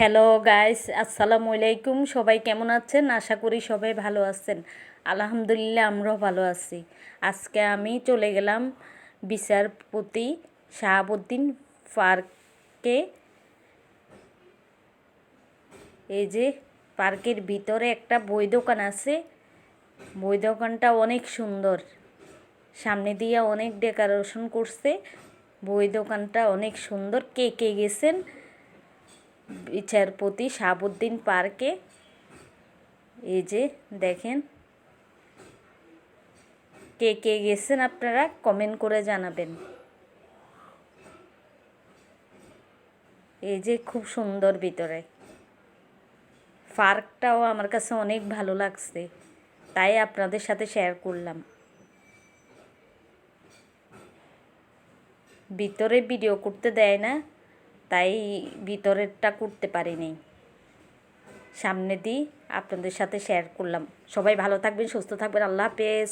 Hello guys আসসালামু আলাইকুম সবাই কেমন আছেন? আশা করি সবাই ভালো আছেন। আলহামদুলিল্লাহ, আমরাও ভালো আছি। আজকে আমি চলে গেলাম বিচারপতি শাহাবুদ্দিন পার্কে। এই যে পার্কের ভিতরে একটা বই দোকান আছে। বই দোকানটা অনেক সুন্দর। সামনে দিয়ে অনেক ডেকোরেশন করছে। বই দোকানটা অনেক সুন্দর। কে কে গেছেন? বিচারপতি শাহাবুদ্দিন পার্কে। এই যে দেখেন। কে কে গেছেন আপনারা কমেন্ট করে জানাবেন। এই যে খুব সুন্দর ভিতরে। পার্কটাও আমার কাছে অনেক ভালো লাগছে। তাই আপনাদের সাথে শেয়ার করলাম। ভিতরে ভিডিও করতে দেয় না। তাই ভিতরেরটা করতে পারিনি। সামনে দিয়ে আপনাদের সাথে শেয়ার করলাম। সবাই ভালো থাকবেন, সুস্থ থাকবেন। আল্লাহ হাফেজ।